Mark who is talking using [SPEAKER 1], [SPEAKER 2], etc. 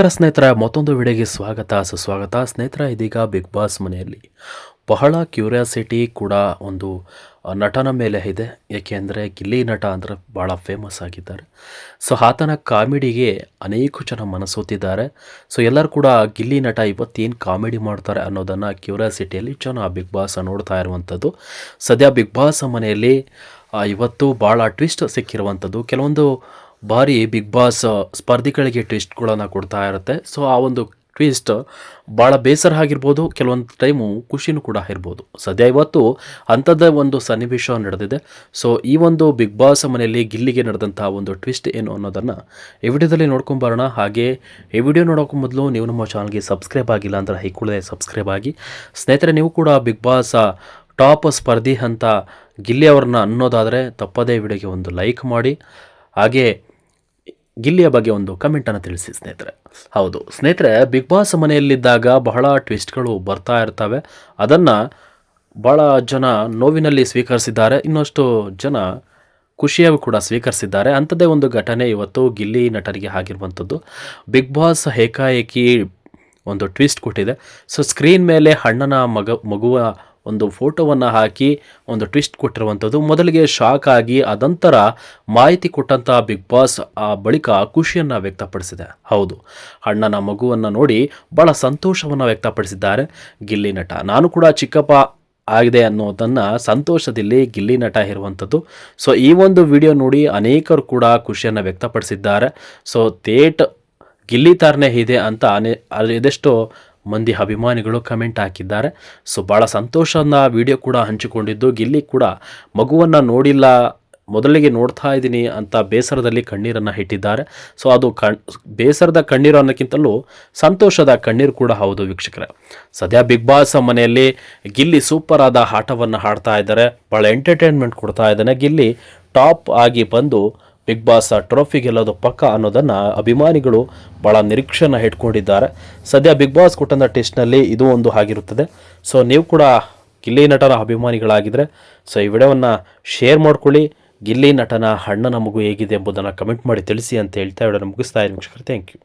[SPEAKER 1] ನಮಸ್ಕಾರ ಸ್ನೇಹಿತರ, ಮತ್ತೊಂದು ವಿಡಿಯೋಗೆ ಸ್ವಾಗತ. ಸುಸ್ವಾಗತ. ಸ್ನೇಹಿತರ, ಇದೀಗ ಬಿಗ್ ಬಾಸ್ ಮನೆಯಲ್ಲಿ. ಬಹಳ ಕ್ಯೂರಿಯಾಸಿಟಿ ಕೂಡ ಒಂದು ನಟನ ಮೇಲೆ ಇದೆ. ಏಕೆಂದರೆ ಗಿಲ್ಲಿ ನಟ ಅಂದರೆ ಭಾಳ ಫೇಮಸ್ ಆಗಿದ್ದಾರೆ. ಸೊ ಆತನ ಕಾಮಿಡಿಗೆ ಅನೇಕ ಜನ ಮನಸೋತಿದ್ದಾರೆ. ಸೊ ಎಲ್ಲರೂ ಕೂಡ ಗಿಲ್ಲಿ ನಟ ಇವತ್ತೇನು ಕಾಮಿಡಿ ಮಾಡ್ತಾರೆ ಅನ್ನೋದನ್ನು ಕ್ಯೂರಿಯಾಸಿಟಿಯಲ್ಲಿ ಜನ ಬಿಗ್ ಬಾಸ್ ನೋಡ್ತಾ ಇರುವಂಥದ್ದು. ಸದ್ಯ ಬಿಗ್ ಬಾಸ್ ಮನೆಯಲ್ಲಿ ಇವತ್ತು ಭಾಳ ಟ್ವಿಸ್ಟ್ ಸಿಕ್ಕಿರುವಂಥದ್ದು. ಕೆಲವೊಂದು ಬಾರಿ ಬಿಗ್ ಬಾಸ್ ಸ್ಪರ್ಧಿಗಳಿಗೆ ಟ್ವಿಸ್ಟ್ಗಳನ್ನು ಕೊಡ್ತಾ ಇರುತ್ತೆ. ಸೊ ಆ ಒಂದು ಟ್ವಿಸ್ಟ್ ಭಾಳ ಬೇಸರ ಆಗಿರ್ಬೋದು, ಕೆಲವೊಂದು ಟೈಮು ಖುಷಿನೂ ಕೂಡ ಇರ್ಬೋದು. ಸದ್ಯ ಇವತ್ತು ಅಂಥದ್ದೇ ಒಂದು ಸನ್ನಿವೇಶ ನಡೆದಿದೆ. ಸೊ ಈ ಒಂದು ಬಿಗ್ ಬಾಸ್ ಮನೆಯಲ್ಲಿ ಗಿಲ್ಲಿಗೆ ನಡೆದಂಥ ಒಂದು ಟ್ವಿಸ್ಟ್ ಏನು ಅನ್ನೋದನ್ನು ಈ ವಿಡಿಯೋದಲ್ಲಿ ನೋಡ್ಕೊಂಬರೋಣ ಹಾಗೆ ಈ ವಿಡಿಯೋ ನೋಡೋಕ್ಕೂ ಮೊದಲು ನೀವು ನಮ್ಮ ಚಾನಲ್ಗೆ ಸಬ್ಸ್ಕ್ರೈಬ್ ಆಗಿಲ್ಲ ಅಂದರೆ ಈ ಕೂಡಲೇ ಸಬ್ಸ್ಕ್ರೈಬ್ ಆಗಿ. ಸ್ನೇಹಿತರೆ, ನೀವು ಕೂಡ ಬಿಗ್ ಬಾಸ್ ಟಾಪ್ ಸ್ಪರ್ಧಿ ಅಂತ ಗಿಲ್ಲಿ ಅವ್ರನ್ನ ಅನ್ನೋದಾದರೆ ತಪ್ಪದೇ ವಿಡಿಯೋಗೆ ಒಂದು ಲೈಕ್ ಮಾಡಿ. ಹಾಗೆ ಗಿಲ್ಲಿಯ ಬಗ್ಗೆ ಒಂದು ಕಮೆಂಟನ್ನು ತಿಳಿಸಿ ಸ್ನೇಹಿತರೆ. ಹೌದು, ಸ್ನೇಹಿತರೆ ಬಿಗ್ ಬಾಸ್ ಮನೆಯಲ್ಲಿದ್ದಾಗ ಬಹಳ ಟ್ವಿಸ್ಟ್ಗಳು ಬರ್ತಾ ಇರ್ತವೆ. ಅದನ್ನು ಭಾಳ ಜನ ನೋವಿನಲ್ಲಿ ಸ್ವೀಕರಿಸಿದ್ದಾರೆ. ಇನ್ನಷ್ಟು ಜನ ಖುಷಿಯಾಗಿ ಕೂಡ ಸ್ವೀಕರಿಸಿದ್ದಾರೆ. ಅಂಥದ್ದೇ ಒಂದು ಘಟನೆ ಇವತ್ತು ಗಿಲ್ಲಿ ನಟರಿಗೆ ಆಗಿರುವಂಥದ್ದು. ಬಿಗ್ ಬಾಸ್ ಏಕಾಏಕಿ ಒಂದು ಟ್ವಿಸ್ಟ್ ಕೊಟ್ಟಿದೆ. ಸೊ ಸ್ಕ್ರೀನ್ ಮೇಲೆ ಹಣ್ಣನ ಮಗ, ಮಗುವ ಒಂದು ಫೋಟೋವನ್ನು ಹಾಕಿ ಒಂದು ಟ್ವಿಸ್ಟ್ ಕೊಟ್ಟಿರುವಂಥದ್ದು. ಮೊದಲಿಗೆ ಶಾಕ್ ಆಗಿ ಅದಂತರ ಮಾಹಿತಿ ಕೊಟ್ಟಂತಹ ಬಿಗ್ ಬಾಸ್ ಆ ಬಳಿಕ ಖುಷಿಯನ್ನು ವ್ಯಕ್ತಪಡಿಸಿದೆ. ಹೌದು, ಅಣ್ಣನ ಮಗುವನ್ನು ನೋಡಿ ಭಾಳ ಸಂತೋಷವನ್ನು ವ್ಯಕ್ತಪಡಿಸಿದ್ದಾರೆ. ಗಿಲ್ಲಿ ನಟ, ನಾನು ಕೂಡ ಚಿಕ್ಕಪ್ಪ ಆಗಿದೆ ಅನ್ನೋದನ್ನು ಸಂತೋಷದಲ್ಲಿ ಗಿಲ್ಲಿ ನಟ ಇರುವಂಥದ್ದು ಸೊ ಈ ಒಂದು ವಿಡಿಯೋ ನೋಡಿ ಅನೇಕರು ಕೂಡ ಖುಷಿಯನ್ನು ವ್ಯಕ್ತಪಡಿಸಿದ್ದಾರೆ. ಸೊ ತೇಟ್ ಗಿಲ್ಲಿ ಥರನೇ ಇದೆ ಅಂತ ಅನೇ ಅದೆಷ್ಟೋ ಮಂದಿ ಅಭಿಮಾನಿಗಳು ಕಮೆಂಟ್ ಹಾಕಿದ್ದಾರೆ. ಸೊ ಭಾಳ ಸಂತೋಷನ ವಿಡಿಯೋ ಕೂಡ ಹಂಚಿಕೊಂಡಿದ್ದು. ಗಿಲ್ಲಿ ಕೂಡ ಮಗುವನ್ನು ನೋಡಿಲ್ಲ, ಮೊದಲಿಗೆ ನೋಡ್ತಾ ಇದ್ದೀನಿ ಅಂತ ಬೇಸರದಲ್ಲಿ ಕಣ್ಣೀರನ್ನು ಇಟ್ಟಿದ್ದಾರೆ. ಸೊ ಅದು ಕಣ್, ಬೇಸರದ ಕಣ್ಣೀರು ಅನ್ನೋಕ್ಕಿಂತಲೂ ಸಂತೋಷದ ಕಣ್ಣೀರು ಕೂಡ ಹೌದು ವೀಕ್ಷಕರ. ಸದ್ಯ ಬಿಗ್ ಬಾಸ್ ಮನೆಯಲ್ಲಿ ಗಿಲ್ಲಿ ಸೂಪರ್ ಆದ ಆಟವನ್ನು ಆಡ್ತಾ ಇದ್ದಾರೆ. ಭಾಳ ಎಂಟರ್ಟೈನ್ಮೆಂಟ್ ಕೊಡ್ತಾ ಇದ್ದಾನೆ. ಗಿಲ್ಲಿ ಟಾಪ್ ಆಗಿ ಬಂದು ಬಿಗ್ ಬಾಸ್ ಟ್ರೋಫಿ ಗೆಲ್ಲೋದು ಪಕ್ಕ ಅನ್ನೋದನ್ನು ಅಭಿಮಾನಿಗಳು ಭಾಳ ನಿರೀಕ್ಷೆನ ಇಟ್ಕೊಂಡಿದ್ದಾರೆ. ಸದ್ಯ ಬಿಗ್ ಬಾಸ್ ಕೊಟ್ಟಂಥ ಟೆಸ್ಟ್ನಲ್ಲಿ ಇದು ಒಂದು ಆಗಿರುತ್ತದೆ ಸೊ ನೀವು ಕೂಡ ಗಿಲ್ಲಿ ನಟನ ಅಭಿಮಾನಿಗಳಾಗಿದ್ದರೆ ಸೊ ಈ ವಿಡಿಯೋವನ್ನು ಶೇರ್ ಮಾಡ್ಕೊಳ್ಳಿ. ಗಿಲ್ಲಿ ನಟನ ಹಣ್ಣ ನಮಗೂ ಹೇಗಿದೆ ಎಂಬುದನ್ನು ಕಮೆಂಟ್ ಮಾಡಿ ತಿಳಿಸಿ ಅಂತ ಹೇಳ್ತಾ ವಿಡಿಯೋನ ಮುಗಿಸ್ತಾ ಇದ್ದೀನಿ ಥ್ಯಾಂಕ್ ಯು